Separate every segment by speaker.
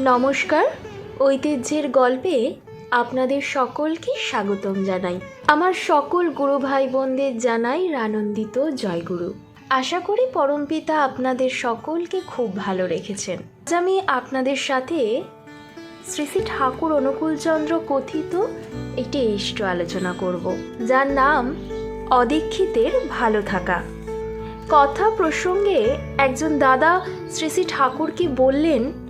Speaker 1: নমস্কার। ঐতিহ্যের গল্পে আপনাদের সকলকে স্বাগতম জানাই। আমার সকল গুরু ভাই বোনদের জানাই আনন্দিত জয়গুরু। আশা করি পরমপিতা আপনাদের সকলকে খুব ভালো রেখেছেন। আজ আমি আপনাদের সাথে শ্রী শ্রী ঠাকুর অনুকূলচন্দ্র কথিত একটি ইষ্ট আলোচনা করব, যার নাম অদীক্ষিতের ভালো থাকা। কথা প্রসঙ্গে একজন দাদা শ্রী শ্রী ঠাকুরকে বললেন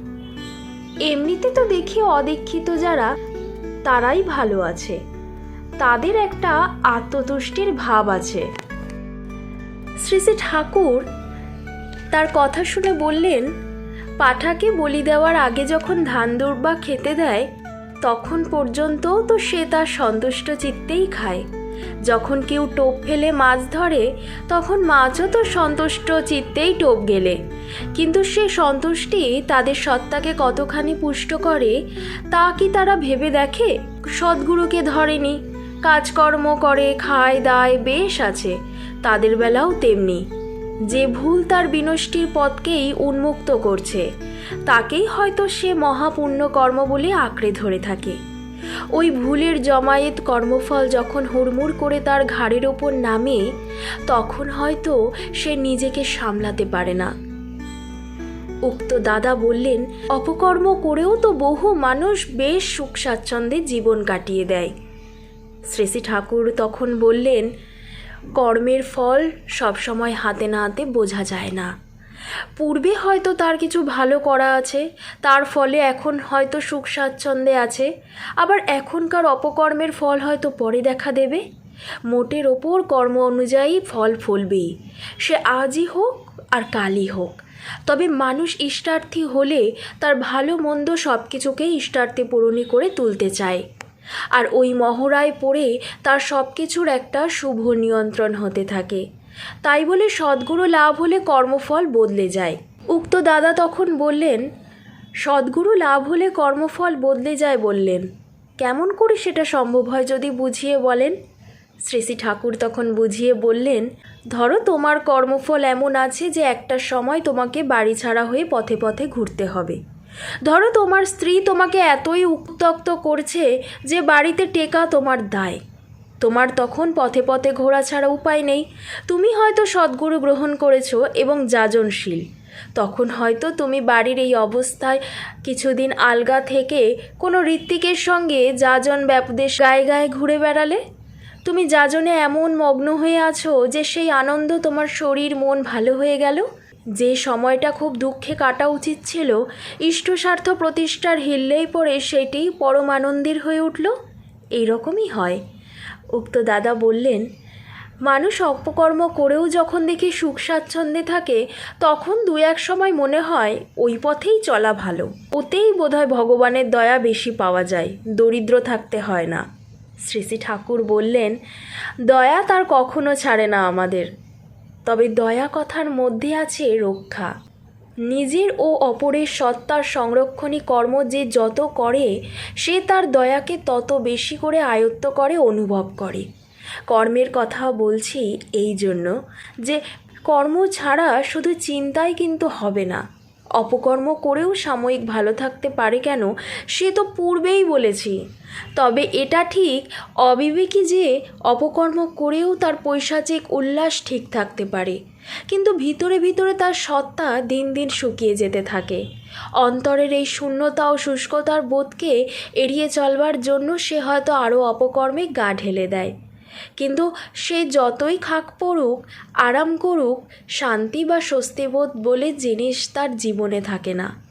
Speaker 1: এমনিতে তো দেখি অদীক্ষিত যারা, তারাই ভালো আছে। তাদের একটা আত্মতুষ্টির ভাব আছে। শ্রী শ্রী ঠাকুর তার কথা শুনে বললেন, পাঠাকে বলি দেওয়ার আগে যখন ধান দুর্বা খেতে দেয়, তখন পর্যন্ত তো সে তার সন্তুষ্ট চিত্তেই খায়। যখন কেউ টোপ ফেলে মাছ ধরে, তখন মাছও তো সন্তুষ্ট চিত্তেই টোপ গেলে। কিন্তু সে সন্তুষ্টি তাদের সত্তাকে কতখানি পুষ্ট করে, তা কি তারা ভেবে দেখে? সদ্গুরুকে ধরেনি, কাজকর্ম করে, খায়, দায়, বেশ আছে, তাদের বেলাও তেমনি। যে ভুল তার বিনষ্টির পথকেই উন্মুক্ত করছে, তাকেই হয়তো সে মহাপুণ্য কর্ম বলে আঁকড়ে ধরে থাকে। ওই ভুলের জমায়েত কর্মফল যখন হুড়মুড় করে তার ঘাড়ের ওপর নামে, তখন হয়তো সে নিজেকে সামলাতে পারে না। উক্ত দাদা বললেন, অপকর্ম করেও তো বহু মানুষ বেশ সুখ স্বাচ্ছন্দ্যে জীবন কাটিয়ে দেয়। শ্রী শ্রী ঠাকুর তখন বললেন, কর্মের ফল সবসময় হাতে না হাতে বোঝা যায় না। পূর্বে হয়তো তার কিছু ভালো করা আছে, তার ফলে এখন হয়তো সুখ স্বাচ্ছন্দ্যে আছে। আবার এখনকার অপকর্মের ফল হয়তো পরে দেখা দেবে। মোটের ওপর কর্ম অনুযায়ী ফল ফলবেই। সে আজই হোক আর কালই হোক। তবে মানুষ ইষ্টার্থী হলে তার ভালো মন্দ সব কিছুকেই ইষ্টার্থে পূরণী করে তুলতে চায়। আর ওই মহড়ায় পড়ে তার সব কিছুর একটা শুভ নিয়ন্ত্রণ হতে থাকে। তাই বলে সদ্গুরু লাভ হলে কর্মফল বদলে যায়। উক্ত দাদা তখন বললেন, সদ্গুরু লাভ হলে কর্মফল বদলে যায় বললেন। কেমন করে সেটা সম্ভব হয় যদি বুঝিয়ে বলেন? শ্রী শ্রী ঠাকুর তখন বুঝিয়ে বললেন, ধরো তোমার কর্মফল এমন আছে যে একটা সময় তোমাকে বাড়ি ছাড়া হয়ে পথে পথে ঘুরতে হবে। ধরো তোমার স্ত্রী তোমাকে এতই উত্তক্ত করছে যে বাড়িতে টেকা তোমার দায়। তোমার তখন পথে পথে ঘোরা ছাড়া উপায় নেই। তুমি হয়তো সদ্গুরু গ্রহণ করেছ এবং যাজনশীল। তখন হয়তো তুমি বাড়ির এই অবস্থায় কিছুদিন আলগা থেকে কোনো ঋত্বিকের সঙ্গে যাজন ব্যাপদেশ গায়ে গায়ে ঘুরে বেড়ালে? তুমি যাজনে এমন মগ্ন হয়ে আছো যে সেই আনন্দ তোমার শরীর, মন ভালো হয়ে গেল? যে সময়টা খুব দুঃখে কাটা উচিত ছিল, ইষ্টস্বার্থ প্রতিষ্ঠার হিল্লেই পড়ে সেটি পরম আনন্দের হয়ে উঠল? এইরকমই হয়। উক্ত দাদা বললেন, মানুষ অপকর্ম করেও যখন দেখি সুখ স্বাচ্ছন্দ্যে থাকে, তখন দু এক সময় মনে হয় ওই পথেই চলা ভালো। ওতেই বোধহয় ভগবানের দয়া বেশি পাওয়া যায়, দরিদ্র থাকতে হয় না। শ্রী শ্রী ঠাকুর বললেন, দয়া তার কখনো ছাড়ে না আমাদের। তবে দয়া কথার মধ্যে আছে রক্ষা। নিজের ও অপরের সত্তার সংরক্ষণী কর্ম যে যত করে, সে তার দয়াকে তত বেশি করে আয়ত্ত করে, অনুভব করে। কর্মের কথা বলছি এই জন্য যে, কর্ম ছাড়া শুধু চিন্তাই কিন্তু হবে না। অপকর্ম করেও সাময়িক ভালো থাকতে পারে কেন, সে তো পূর্বেই বলেছি। তবে এটা ঠিক অবিবেকী যে, অপকর্ম করেও তার পৈশাচিক উল্লাস ঠিক থাকতে পারে। কিন্তু ভিতরে ভিতরে তার সত্তা দিন দিন শুকিয়ে যেতে থাকে। অন্তরের এই শূন্যতা ও শুষ্কতার বোধকে এড়িয়ে চলবার জন্য সে হয়তো আরও অপকর্মে গা ঢেলে দেয়। কিন্তু সে যতই খাক পড়ুক, আরাম করুক, শান্তি বা স্বস্তিবোধ বলে জিনিস তার জীবনে থাকে না।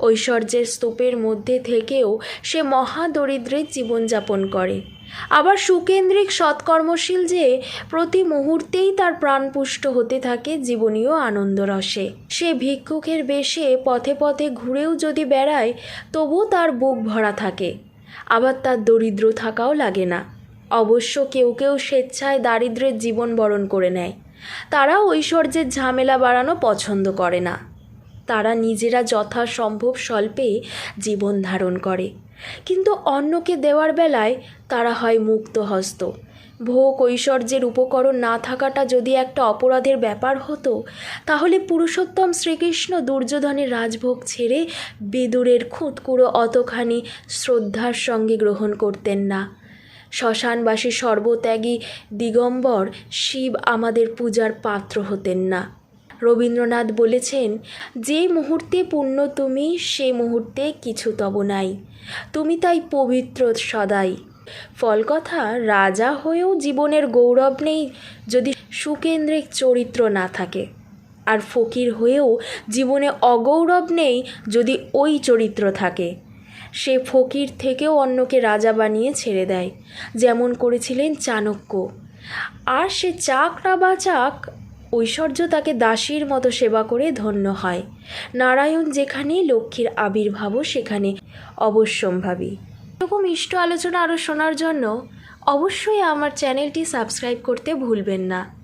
Speaker 1: ঐশ্বর্যের স্তূপের মধ্যে থেকেও সে মহা দরিদ্রের জীবনযাপন করে। আবার সুকেন্দ্রিক সৎকর্মশীল যে প্রতি মুহূর্তেই তার প্রাণপুষ্ট হতে থাকে জীবনীয় আনন্দরসে। সে ভিক্ষুকের বেশে পথে পথে ঘুরেও যদি বেড়ায় তবু তার বুক ভরা থাকে। আবার তার দরিদ্র থাকাও লাগে না। অবশ্য কেউ কেউ স্বেচ্ছায় দারিদ্রের জীবন বরণ করে নেয়। তারা ঐশ্বর্যের ঝামেলা বাড়ানো পছন্দ করে না। তারা নিজেরা যথাসম্ভব স্বল্পে জীবন ধারণ করে। কিন্তু অন্যকে দেওয়ার বেলায় তারা হয় মুক্তহস্ত। ভোগ ঐশ্বর্যের উপকরণ না থাকাটা যদি একটা অপরাধের ব্যাপার হতো, তাহলে পুরুষোত্তম শ্রীকৃষ্ণ দুর্যোধনের রাজভোগ ছেড়ে বিদুরের খুঁতকুড়ো অতখানি শ্রদ্ধার সঙ্গে গ্রহণ করতেন না। শ্মশানবাসী সর্বত্যাগী দিগম্বর শিব আমাদের পূজার পাত্র হতেন না। রবীন্দ্রনাথ বলেছেন, যে মুহূর্তে পূর্ণ তুমি, সে মুহূর্তে কিছু তব নাই। তুমি তাই পবিত্র সদাই। ফলকথা রাজা হয়েও জীবনের গৌরব নেই যদি সুকেন্দ্রিক চরিত্র না থাকে। আর ফকির হয়েও জীবনে অগৌরব নেই যদি ওই চরিত্র থাকে। সে ফকির থেকেও অন্যকে রাজা বানিয়ে ছেড়ে দেয়, যেমন করেছিলেন চাণক্য। আর সে চাক না বাচাক ঐশ্বর্য তাকে দাসীর মতো সেবা করে ধন্য হয়। নারায়ণ যেখানে, লক্ষ্মীর আবির্ভাবও সেখানে অবশ্যম্ভাবী। এরকম ইষ্ট আলোচনা আরও শোনার জন্য অবশ্যই আমার চ্যানেলটি সাবস্ক্রাইব করতে ভুলবেন না।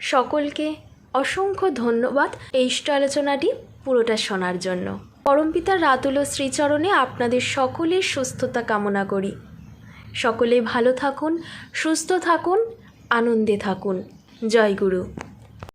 Speaker 1: সকলকে অসংখ্য ধন্যবাদ এই ইষ্ট আলোচনাটি পুরোটা শোনার জন্য। পরমপিতার রাতুল শ্রীচরণে আপনাদের সকলের সুস্থতা কামনা করি। সকলে ভালো থাকুন, সুস্থ থাকুন, আনন্দে থাকুন। জয় গুরু।